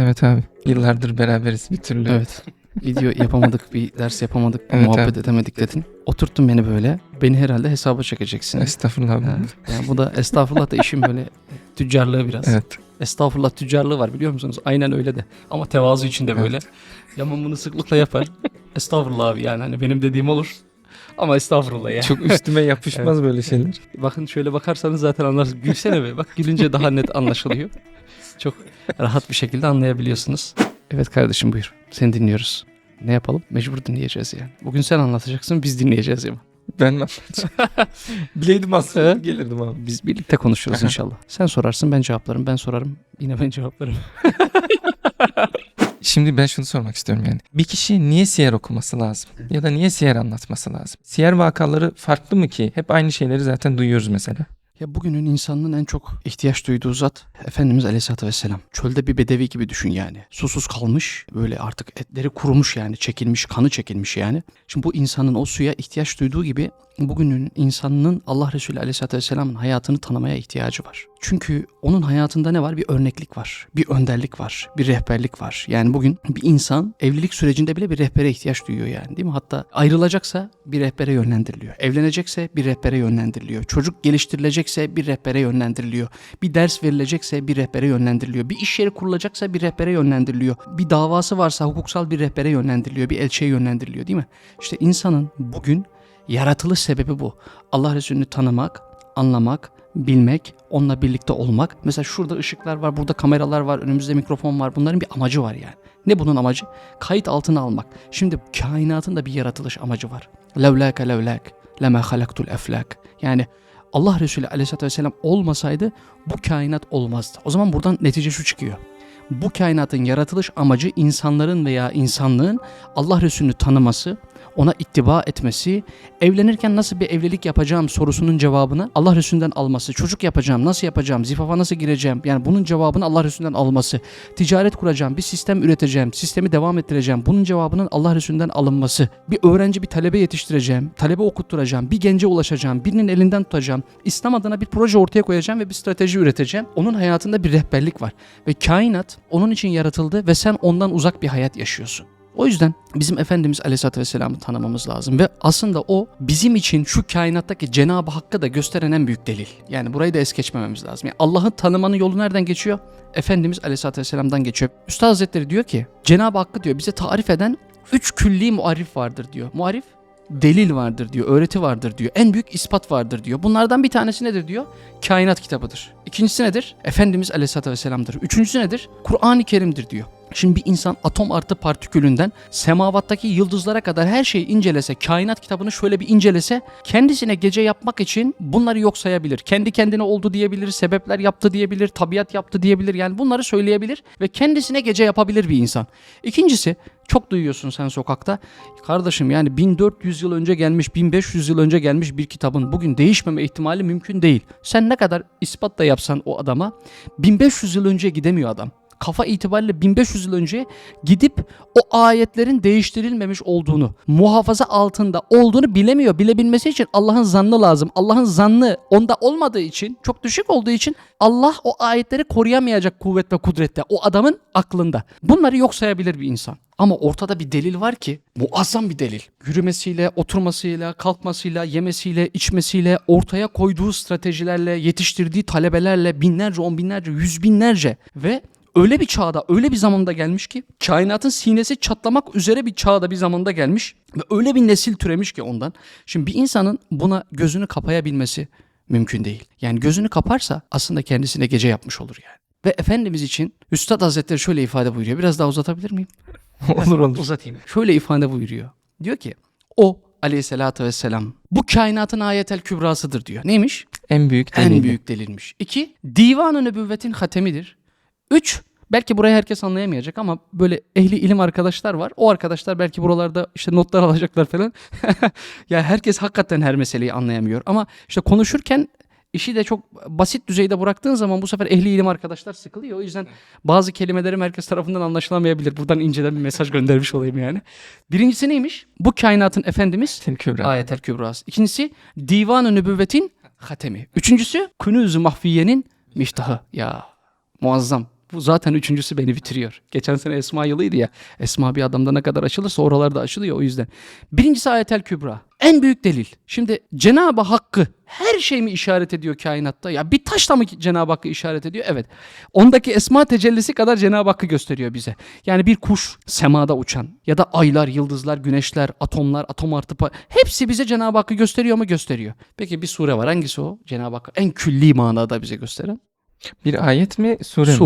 Evet abi. Yıllardır beraberiz bir türlü. Evet. Video yapamadık, bir ders yapamadık, Evet, muhabbet abi. edemedik dedin. Oturttun beni böyle. Beni herhalde hesaba çekeceksin. Estağfurullah abi. Ha, yani bu da estağfurullah da işin böyle tüccarlığı biraz. Evet. Estağfurullah tüccarlığı var biliyor musunuz? Aynen öyle de. Ama tevazu içinde böyle. Yaman bunu sıklıkla yapar. Estağfurullah abi yani hani benim dediğim olur. Ama estağfurullah ya. Çok üstüme yapışmaz böyle şeyler. Bakın şöyle bakarsanız zaten anlarsınız. Gülsene be. Bak gülünce daha net anlaşılıyor. Çok rahat bir şekilde anlayabiliyorsunuz. Evet kardeşim buyur. Seni dinliyoruz. Ne yapalım? Mecbur dinleyeceğiz yani. Bugün sen anlatacaksın biz dinleyeceğiz ya. Ben mi? Bileydim aslında gelirdim abi. Biz birlikte konuşuruz inşallah. Sen sorarsın ben cevaplarım. Ben sorarım yine ben cevaplarım. Şimdi ben şunu sormak istiyorum yani. Bir kişi niye siyer okuması lazım? Ya da niye siyer anlatması lazım? Siyer vakaları farklı mı ki? Hep aynı şeyleri zaten duyuyoruz mesela. Ya bugünün insanlığın en çok ihtiyaç duyduğu zat Efendimiz Aleyhisselatü Vesselam. Çölde bir bedevi gibi düşün yani. Susuz kalmış böyle artık etleri kurumuş yani çekilmiş kanı çekilmiş yani. Şimdi bu insanın o suya ihtiyaç duyduğu gibi bugünün insanının Allah Resulü Aleyhisselatü Vesselam'ın hayatını tanımaya ihtiyacı var. Çünkü onun hayatında ne var? Bir örneklik var, bir önderlik var, bir rehberlik var. Yani bugün bir insan evlilik sürecinde bile bir rehbere ihtiyaç duyuyor yani değil mi? Hatta ayrılacaksa bir rehbere yönlendiriliyor. Evlenecekse bir rehbere yönlendiriliyor. Çocuk geliştirilecekse bir rehbere yönlendiriliyor. Bir ders verilecekse bir rehbere yönlendiriliyor. Bir iş yeri kurulacaksa bir rehbere yönlendiriliyor. Bir davası varsa hukuksal bir rehbere yönlendiriliyor. Bir elçiye yönlendiriliyor değil mi? İşte insanın bugün yaratılış sebebi bu. Allah Resulü'nü tanımak, anlamak, bilmek, onunla birlikte olmak. Mesela şurada ışıklar var, burada kameralar var, önümüzde mikrofon var. Bunların bir amacı var yani. Ne bunun amacı? Kayıt altına almak. Şimdi kainatın da bir yaratılış amacı var. Levlâke levlâk, lema halaktul eflak. Yani Allah Resulü aleyhissalatü vesselam olmasaydı bu kainat olmazdı. O zaman buradan netice şu çıkıyor. Bu kainatın yaratılış amacı insanların veya insanlığın Allah Resulü'nü tanıması, ona ittiba etmesi, evlenirken nasıl bir evlilik yapacağım sorusunun cevabını Allah Resulü'nden alması, çocuk yapacağım, nasıl yapacağım, zifafa nasıl gireceğim, yani bunun cevabını Allah Resulü'nden alması, ticaret kuracağım, bir sistem üreteceğim, sistemi devam ettireceğim, bunun cevabının Allah Resulü'nden alınması, bir öğrenci, bir talebe yetiştireceğim, talebe okutturacağım, bir gence ulaşacağım, birinin elinden tutacağım, İslam adına bir proje ortaya koyacağım ve bir strateji üreteceğim. Onun hayatında bir rehberlik var ve kainat onun için yaratıldı ve sen ondan uzak bir hayat yaşıyorsun. O yüzden bizim Efendimiz Aleyhisselatü Vesselam'ı tanımamız lazım ve aslında o bizim için şu kainattaki Cenab-ı Hakk'ı da gösteren en büyük delil. Yani burayı da es geçmememiz lazım. Yani Allah'ın tanımanın yolu nereden geçiyor? Efendimiz Aleyhisselatü Vesselam'dan geçiyor. Üstad Hazretleri diyor ki Cenab-ı Hakk'ı diyor bize tarif eden üç külli muarif vardır diyor. Muarif delil vardır diyor, öğreti vardır diyor, en büyük ispat vardır diyor. Bunlardan bir tanesi nedir diyor? Kainat kitabıdır. İkincisi nedir? Efendimiz Aleyhisselatü Vesselam'dır. Üçüncüsü nedir? Kur'an-ı Kerim'dir diyor. Şimdi bir insan atom artı partikülünden semavattaki yıldızlara kadar her şeyi incelese, kainat kitabını şöyle bir incelese, kendisine gece yapmak için bunları yok sayabilir. Kendi kendine oldu diyebilir, sebepler yaptı diyebilir, tabiat yaptı diyebilir. Yani bunları söyleyebilir ve kendisine gece yapabilir bir insan. İkincisi, çok duyuyorsun sen sokakta. Kardeşim yani 1400 yıl önce gelmiş, 1500 yıl önce gelmiş bir kitabın bugün değişmeme ihtimali mümkün değil. Sen ne kadar ispat da yapsan o adama 1500 yıl önce gidemiyor adam kafa itibariyle 1500 yıl önce gidip o ayetlerin değiştirilmemiş olduğunu, muhafaza altında olduğunu bilemiyor. Bilebilmesi için Allah'ın zannı lazım. Allah'ın zannı onda olmadığı için, çok düşük olduğu için Allah o ayetleri koruyamayacak kuvvet ve kudrette o adamın aklında. Bunları yok sayabilir bir insan. Ama ortada bir delil var ki muazzam bir delil. Yürümesiyle, oturmasıyla, kalkmasıyla, yemesiyle, içmesiyle, ortaya koyduğu stratejilerle, yetiştirdiği talebelerle binlerce, on binlerce, yüz binlerce ve öyle bir çağda, öyle bir zamanda gelmiş ki kainatın sinesi çatlamak üzere bir çağda bir zamanda gelmiş ve öyle bir nesil türemiş ki ondan. Şimdi bir insanın buna gözünü kapayabilmesi mümkün değil. Yani gözünü kaparsa aslında kendisine gece yapmış olur yani. Ve Efendimiz için Üstad Hazretleri şöyle ifade buyuruyor. Biraz daha uzatabilir miyim? olur olur. Uzatayım. Şöyle ifade buyuruyor. Diyor ki o aleyhissalatü vesselam bu kainatın ayetel kübrasıdır diyor. Neymiş? En büyük En delili. büyük delilmiş. İki, divan-ı nübüvvetin hatemidir. Üç, belki burayı herkes anlayamayacak ama böyle ehli ilim arkadaşlar var. O arkadaşlar belki buralarda işte notlar alacaklar falan. ya herkes hakikaten her meseleyi anlayamıyor. Ama işte konuşurken işi de çok basit düzeyde bıraktığın zaman bu sefer ehli ilim arkadaşlar sıkılıyor. O yüzden bazı kelimelerim herkes tarafından anlaşılamayabilir. Buradan inceden bir mesaj göndermiş olayım yani. Birincisi neymiş? Bu kainatın efendimiz Kübra. Ayetel Kübrası. İkincisi Divan-ı Nübüvvetin hatemi. Üçüncüsü Kunuz-u Mahfiye'nin miftahı. Ya muazzam. Bu zaten üçüncüsü beni bitiriyor. Geçen sene Esma yılıydı ya. Esma bir adamda ne kadar açılırsa oralarda açılıyor o yüzden. Birincisi ayetel kübra. En büyük delil. Şimdi Cenab-ı Hakk'ı her şey mi işaret ediyor kainatta? Ya bir taş da mı Cenab-ı Hakk'ı işaret ediyor? Evet. Ondaki esma tecellisi kadar Cenab-ı Hakk'ı gösteriyor bize. Yani bir kuş semada uçan ya da aylar, yıldızlar, güneşler, atomlar, atom artı hepsi bize Cenab-ı Hakk'ı gösteriyor mu? Gösteriyor. Peki bir sure var. Hangisi o? Cenab-ı Hakk'ı en külli manada bize gösteren. Bir ayet mi sure mi?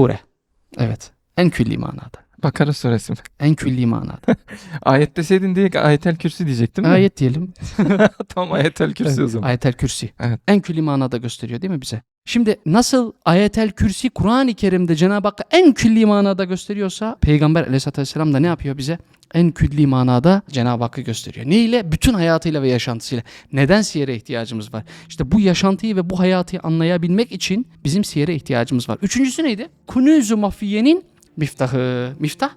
Evet. En külli manada. Bakara suresi mi? En külli manada. Ayet deseydin diye ayetel kürsü diyecektim. Ayet diyelim. tamam ayetel kürsü o zaman. Ayetel Kürsi. Evet. En külli manada gösteriyor değil mi bize? Şimdi nasıl Ayetel Kürsi Kur'an-ı Kerim'de Cenab-ı Hakk'a en külli manada gösteriyorsa Peygamber aleyhissalatü vesselam da ne yapıyor bize? En külli manada Cenab-ı Hakk'ı gösteriyor. Ne ile? Bütün hayatıyla ve yaşantısıyla. Neden siyere ihtiyacımız var? İşte bu yaşantıyı ve bu hayatı anlayabilmek için bizim siyere ihtiyacımız var. Üçüncüsü neydi? Kunûz-u Mafiye'nin miftahı. Miftah?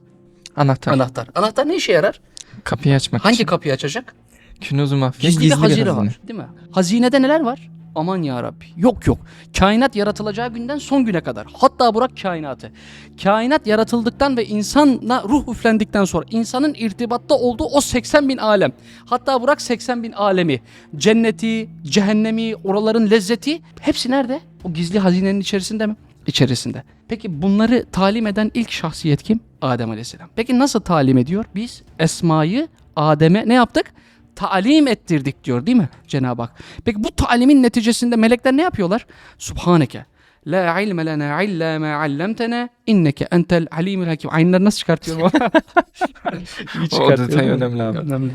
Anahtar. Anahtar. Anahtar ne işe yarar? Kapıyı açmak Hangi için. kapıyı açacak? Künuz-u mahfiye Gizli, gizli, bir hazine. var değil mi? Hazinede neler var? Aman ya Rabbi. Yok yok. Kainat yaratılacağı günden son güne kadar. Hatta bırak kainatı. Kainat yaratıldıktan ve insanla ruh üflendikten sonra insanın irtibatta olduğu o 80 bin alem. Hatta bırak 80 bin alemi. Cenneti, cehennemi, oraların lezzeti hepsi nerede? O gizli hazinenin içerisinde mi? İçerisinde. Peki bunları talim eden ilk şahsiyet kim? Adem Aleyhisselam. Peki nasıl talim ediyor? Biz Esma'yı Adem'e ne yaptık? Talim ettirdik diyor değil mi Cenab-ı Hak? Peki bu talimin neticesinde melekler ne yapıyorlar? Subhaneke. La ilme lena illa ma allamtena inneke entel alimul hakim. Aynıları nasıl çıkartıyorum? İyi O detay önemli abi. Önemli.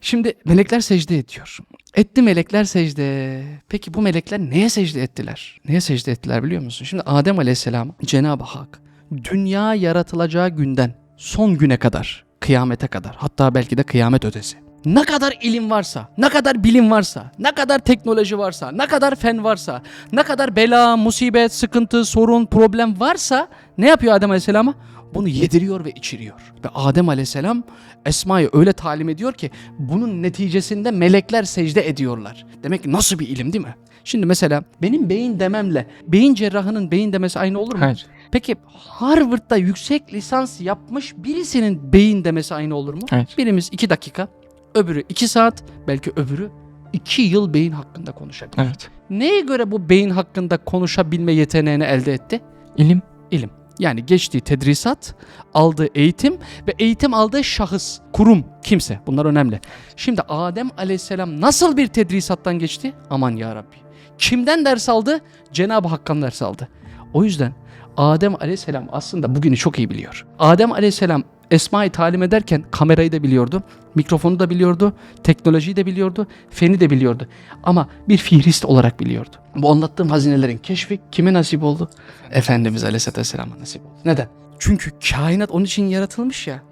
Şimdi melekler secde ediyor. Etti melekler secde. Peki bu melekler neye secde ettiler? Neye secde ettiler biliyor musun? Şimdi Adem Aleyhisselam Cenab-ı Hak dünya yaratılacağı günden son güne kadar, kıyamete kadar hatta belki de kıyamet ötesi. Ne kadar ilim varsa, ne kadar bilim varsa, ne kadar teknoloji varsa, ne kadar fen varsa, ne kadar bela, musibet, sıkıntı, sorun, problem varsa ne yapıyor Adem Aleyhisselam'a? Bunu yediriyor ve içiriyor. Ve Adem Aleyhisselam Esma'yı öyle talim ediyor ki bunun neticesinde melekler secde ediyorlar. Demek ki nasıl bir ilim değil mi? Şimdi mesela benim beyin dememle beyin cerrahının beyin demesi aynı olur mu? Hayır. Peki Harvard'da yüksek lisans yapmış birisinin beyin demesi aynı olur mu? Hayır. Birimiz iki dakika, öbürü iki saat, belki öbürü iki yıl beyin hakkında konuşabilir. Evet. Neye göre bu beyin hakkında konuşabilme yeteneğini elde etti? İlim. İlim. Yani geçtiği tedrisat, aldığı eğitim ve eğitim aldığı şahıs, kurum, kimse. Bunlar önemli. Şimdi Adem aleyhisselam nasıl bir tedrisattan geçti? Aman ya Rabbi. Kimden ders aldı? Cenab-ı Hak'tan ders aldı. O yüzden Adem aleyhisselam aslında bugünü çok iyi biliyor. Adem aleyhisselam Esma'yı talim ederken kamerayı da biliyordu, mikrofonu da biliyordu, teknolojiyi de biliyordu, feni de biliyordu. Ama bir fihrist olarak biliyordu. Bu anlattığım hazinelerin keşfi kime nasip oldu? Efendimiz Aleyhisselatü Vesselam'a nasip oldu. Neden? Çünkü kainat onun için yaratılmış ya.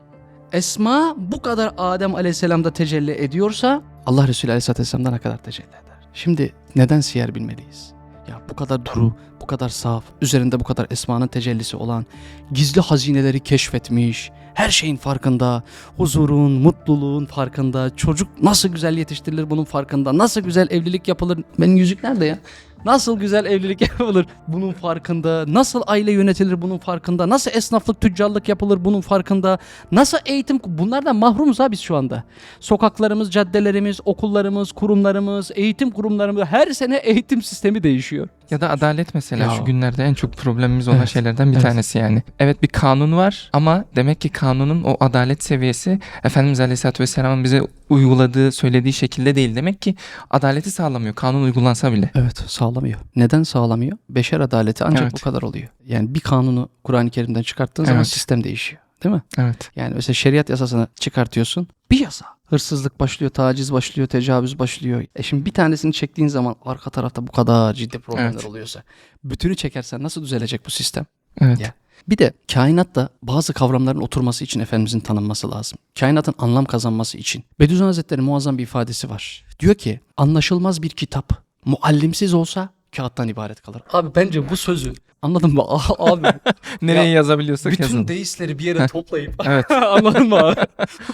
Esma bu kadar Adem Aleyhisselam'da tecelli ediyorsa Allah Resulü Aleyhisselatü Vesselam'da ne kadar tecelli eder? Şimdi neden siyer bilmeliyiz? Ya bu kadar duru, bu kadar saf, üzerinde bu kadar esmanın tecellisi olan, gizli hazineleri keşfetmiş, her şeyin farkında, huzurun, mutluluğun farkında, çocuk nasıl güzel yetiştirilir bunun farkında, nasıl güzel evlilik yapılır, benim yüzük nerede ya? Nasıl güzel evlilik yapılır bunun farkında, nasıl aile yönetilir bunun farkında, nasıl esnaflık, tüccarlık yapılır bunun farkında, nasıl eğitim, bunlardan mahrumuz ha biz şu anda. Sokaklarımız, caddelerimiz, okullarımız, kurumlarımız, eğitim kurumlarımız her sene eğitim sistemi değişiyor. Ya da adalet mesela Ya. şu günlerde en çok problemimiz olan Evet. şeylerden bir Evet. tanesi yani. Evet bir kanun var ama demek ki kanunun o adalet seviyesi Efendimiz Aleyhisselatü Vesselam'ın bize uyguladığı, söylediği şekilde değil. Demek ki adaleti sağlamıyor kanun uygulansa bile. Evet sağlamıyor. Neden sağlamıyor? Beşer adaleti ancak Evet. bu kadar oluyor. Yani bir kanunu Kur'an-ı Kerim'den çıkarttığın zaman Evet. sistem değişiyor. Değil mi? Evet. Yani mesela şeriat yasasını çıkartıyorsun. Bir yasa. Hırsızlık başlıyor, taciz başlıyor, tecavüz başlıyor. E şimdi bir tanesini çektiğin zaman arka tarafta bu kadar ciddi problemler Evet. oluyorsa bütünü çekersen nasıl düzelecek bu sistem? Evet. Ya. Bir de kainatta bazı kavramların oturması için Efendimizin tanınması lazım. Kainatın anlam kazanması için. Bediüzzaman Hazretleri muazzam bir ifadesi var. Diyor ki anlaşılmaz bir kitap muallimsiz olsa kağıttan ibaret kalır. Abi bence bu sözü anladın mı? Ah, Abi Nereye Ya, yazabiliyorsak bütün yazalım. deistleri bir yere toplayıp Evet. Anladın mı abi?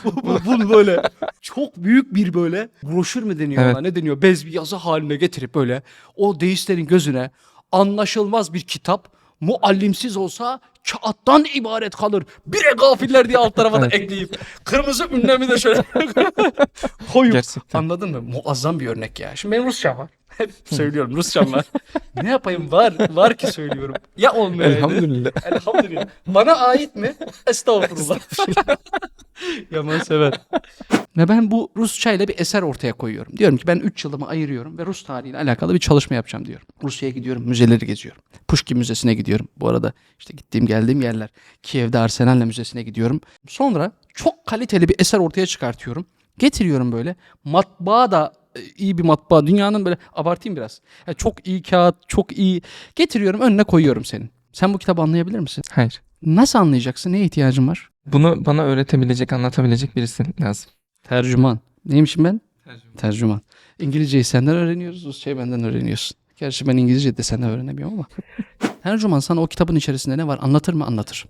bu, bu- bunu böyle çok büyük bir böyle broşür mü deniyor Evet. ona ne deniyor? Bez bir yazı haline getirip böyle o deistlerin gözüne anlaşılmaz bir kitap muallimsiz olsa kağıttan ibaret kalır. Bire gafiller diye alt tarafa da ekleyip kırmızı ünlemi de şöyle koyup. Gerçekten. Anladın mı? Muazzam bir örnek ya. Şimdi benim Rusçam var. Hep söylüyorum Rusçam var. ne yapayım var. Var ki söylüyorum. Ya olmuyor. Elhamdülillah. Elhamdülillah. Bana ait mi? Estağfurullah. Yaman sever. Ve ben bu Rusça ile bir eser ortaya koyuyorum. Diyorum ki ben 3 yılımı ayırıyorum ve Rus tarihiyle alakalı bir çalışma yapacağım diyorum. Rusya'ya gidiyorum, müzeleri geziyorum. Pushkin Müzesi'ne gidiyorum. Bu arada işte gittiğim geldiğim yerler. Kiev'de Arsenal Müzesi'ne gidiyorum. Sonra çok kaliteli bir eser ortaya çıkartıyorum. Getiriyorum böyle. Matbaa da iyi bir matbaa. Dünyanın böyle abartayım biraz. Ya çok iyi kağıt, çok iyi. Getiriyorum önüne koyuyorum senin. Sen bu kitabı anlayabilir misin? Hayır. Nasıl anlayacaksın? Neye ihtiyacın var? Bunu bana öğretebilecek, anlatabilecek birisi lazım. Tercüman. Neymişim ben? Tercüman. İngilizceyi senden öğreniyoruz, Rusçayı benden öğreniyorsun. Gerçi ben İngilizce de senden öğrenemiyorum ama. Tercüman sana o kitabın içerisinde ne var anlatır mı? Anlatır.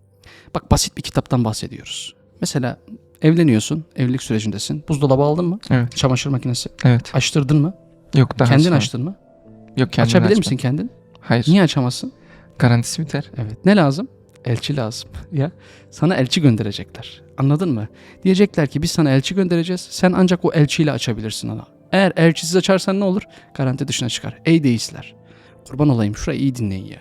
Bak basit bir kitaptan bahsediyoruz. Mesela evleniyorsun, evlilik sürecindesin. Buzdolabı aldın mı? Evet. Çamaşır makinesi. Evet. Açtırdın mı? Yok daha Kendin sonra. açtın mı? Yok kendin Açabilir açma. misin kendin? Hayır. Niye açamazsın? Garantisi biter. Evet. Ne lazım? Elçi lazım. Ya sana elçi gönderecekler. Anladın mı? Diyecekler ki biz sana elçi göndereceğiz. Sen ancak o elçiyle açabilirsin onu. Eğer elçisiz açarsan ne olur? Garanti dışına çıkar. Ey deistler. Kurban olayım şurayı iyi dinleyin ya.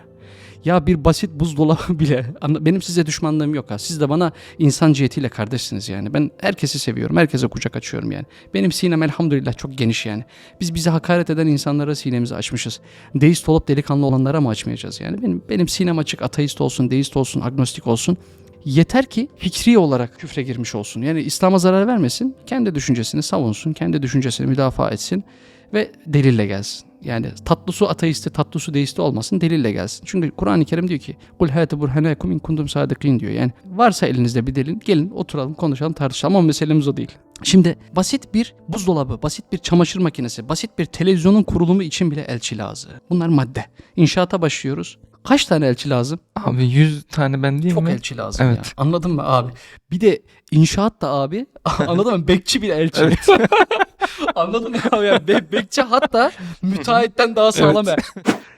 Ya bir basit buzdolabı bile benim size düşmanlığım yok ha. Siz de bana insan cihetiyle kardeşsiniz yani. Ben herkesi seviyorum. Herkese kucak açıyorum yani. Benim sinem elhamdülillah çok geniş yani. Biz bize hakaret eden insanlara sinemizi açmışız. Deist olup delikanlı olanlara mı açmayacağız yani? Benim benim sinem açık ateist olsun, deist olsun, agnostik olsun. Yeter ki fikri olarak küfre girmiş olsun. Yani İslam'a zarar vermesin. Kendi düşüncesini savunsun. Kendi düşüncesini müdafaa etsin. Ve delille gelsin. Yani tatlı su ateisti, tatlı su deisti olmasın, delille gelsin. Çünkü Kur'an-ı Kerim diyor ki Kul hâte burhanekum in kuntum sadikin diyor. Yani varsa elinizde bir delil gelin oturalım konuşalım tartışalım ama meselemiz o değil. Şimdi basit bir buzdolabı, basit bir çamaşır makinesi, basit bir televizyonun kurulumu için bile elçi lazım. Bunlar madde. İnşaata başlıyoruz. Kaç tane elçi lazım? Abi 100 tane ben değil Çok mi? elçi lazım Evet. ya. Anladın mı abi? Bir de inşaat da abi. anladın mı? Bekçi bir elçi. anladın mı abi? Yani be- bekçi hatta müteahhitten daha sağlam. Evet.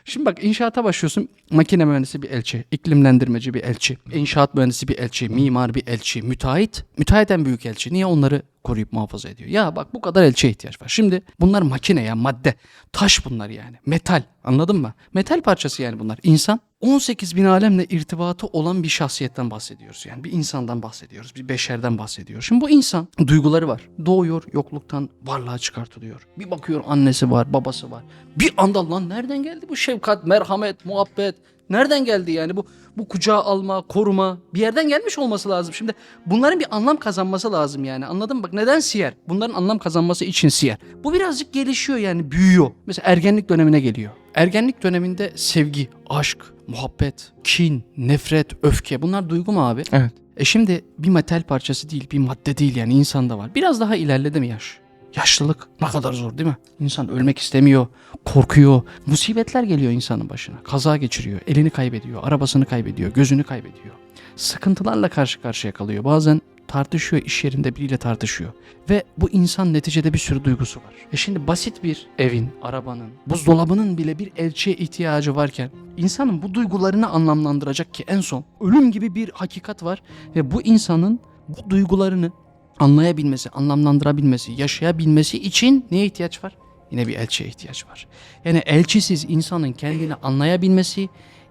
Şimdi bak inşaata başlıyorsun. Makine mühendisi bir elçi, iklimlendirmeci bir elçi, inşaat mühendisi bir elçi, mimar bir elçi, müteahhit, müteahhit en büyük elçi. Niye onları koruyup muhafaza ediyor? Ya bak bu kadar elçiye ihtiyaç var. Şimdi bunlar makine ya madde, taş bunlar yani. Metal anladın mı? Metal parçası yani bunlar. İnsan 18 bin alemle irtibatı olan bir şahsiyetten bahsediyoruz. Yani bir insandan bahsediyoruz, bir beşerden bahsediyoruz. Şimdi bu insan duyguları var. Doğuyor, yokluktan varlığa çıkartılıyor. Bir bakıyor annesi var, babası var. Bir anda lan nereden geldi bu şefkat, merhamet, muhabbet? Nereden geldi yani bu bu kucağa alma, koruma bir yerden gelmiş olması lazım. Şimdi bunların bir anlam kazanması lazım yani. Anladın mı? Bak neden siyer? Bunların anlam kazanması için siyer. Bu birazcık gelişiyor yani büyüyor. Mesela ergenlik dönemine geliyor. Ergenlik döneminde sevgi, aşk, muhabbet, kin, nefret, öfke bunlar duygu mu abi? Evet. E şimdi bir metal parçası değil, bir madde değil yani insanda var. Biraz daha ilerledi mi yaş? Yaşlılık ne kadar zor değil mi? İnsan ölmek istemiyor, korkuyor. Musibetler geliyor insanın başına. Kaza geçiriyor, elini kaybediyor, arabasını kaybediyor, gözünü kaybediyor. Sıkıntılarla karşı karşıya kalıyor. Bazen tartışıyor, iş yerinde biriyle tartışıyor. Ve bu insan neticede bir sürü duygusu var. E şimdi basit bir evin, arabanın, buzdolabının bile bir elçiye ihtiyacı varken insanın bu duygularını anlamlandıracak ki en son ölüm gibi bir hakikat var ve bu insanın bu duygularını anlayabilmesi, anlamlandırabilmesi, yaşayabilmesi için neye ihtiyaç var? Yine bir elçiye ihtiyaç var. Yani elçisiz insanın kendini anlayabilmesi,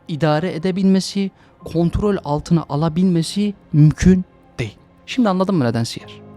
idare edebilmesi, kontrol altına alabilmesi mümkün değil. Şimdi anladın mı neden siyer?